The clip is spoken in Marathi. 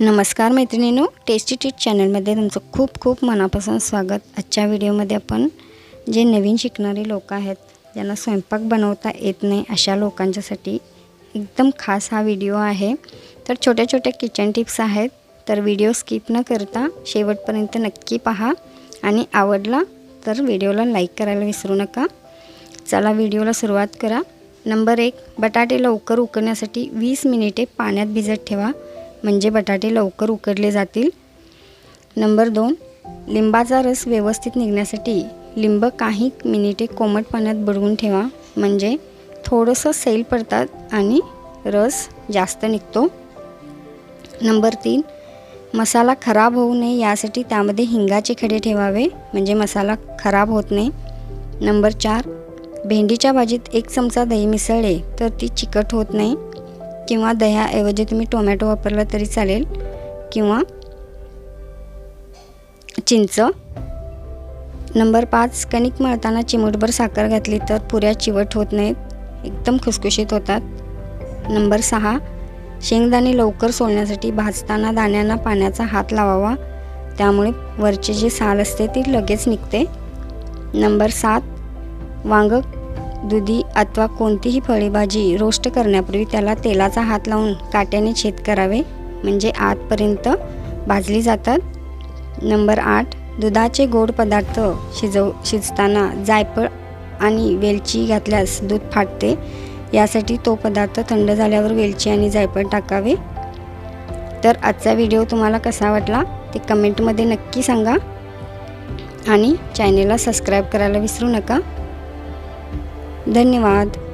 नमस्कार मैत्रिणींनो टेस्टी टीट चॅनलमध्ये तुमचं खूप खूप मनापासून स्वागत. आजच्या व्हिडिओमध्ये आपण जे नवीन शिकणारे लोक आहेत ज्यांना स्वयंपाक बनवता येत नाही अशा लोकांच्यासाठी एकदम खास हा व्हिडिओ आहे. तर छोट्या छोट्या किचन टिप्स आहेत तर व्हिडिओ स्किप न करता शेवटपर्यंत नक्की पहा. आणि आवडला तर व्हिडिओला लाईक करायला विसरू नका. चला व्हिडिओला सुरुवात करा. नंबर एक बटाटे लवकर उकळण्यासाठी वीस मिनिटे पाण्यात भिजत ठेवा. म्हणजे बटाटे लवकर उकडले जातील. नंबर दोन लिंबाचा रस व्यवस्थित निघण्यासाठी लिंब काही मिनिटे कोमट पाण्यात बुडवून ठेवा. म्हणजे थोडंसं सैल पडतात आणि रस जास्त निघतो. नंबर तीन मसाला खराब होऊ नये यासाठी त्यामध्ये हिंगाचे खडे ठेवावे. म्हणजे मसाला खराब होत नाही. नंबर चार भेंडीच्या भाजीत एक चमचा दही मिसळले तर ती चिकट होत नाही. किंवा दह्याऐवजी तुम्ही टोमॅटो वापरला तरी चालेल. किंवा चिंच. नंबर पाच कणिक मळताना चिमूटभर साखर घातली तर पुऱ्या चिवट होत नाहीत एकदम खुसखुशीत होतात. नंबर सहा शेंगदाणे लवकर सोलण्यासाठी भाजताना दाण्यांना पाण्याचा हात लावावा. त्यामुळे वरची जी साल असते ती लगेच निघते. नंबर सात वांग दुधी अथवा कोणतीही फळीभाजी रोस्ट करण्यापूर्वी त्याला तेलाचा हात लावून काट्याने छेद करावे. म्हणजे आतपर्यंत भाजली जातात. नंबर आठ दुधाचे गोड पदार्थ शिजव शिजताना जायफळ आणि वेलची घातल्यास दूध फाटते. यासाठी तो पदार्थ थंड झाल्यावर वेलची आणि जायफळ टाकावे. तर आजचा व्हिडिओ तुम्हाला कसा वाटला ते कमेंटमध्ये नक्की सांगा. आणि चॅनेलला सबस्क्राईब करायला विसरू नका. धन्यवाद.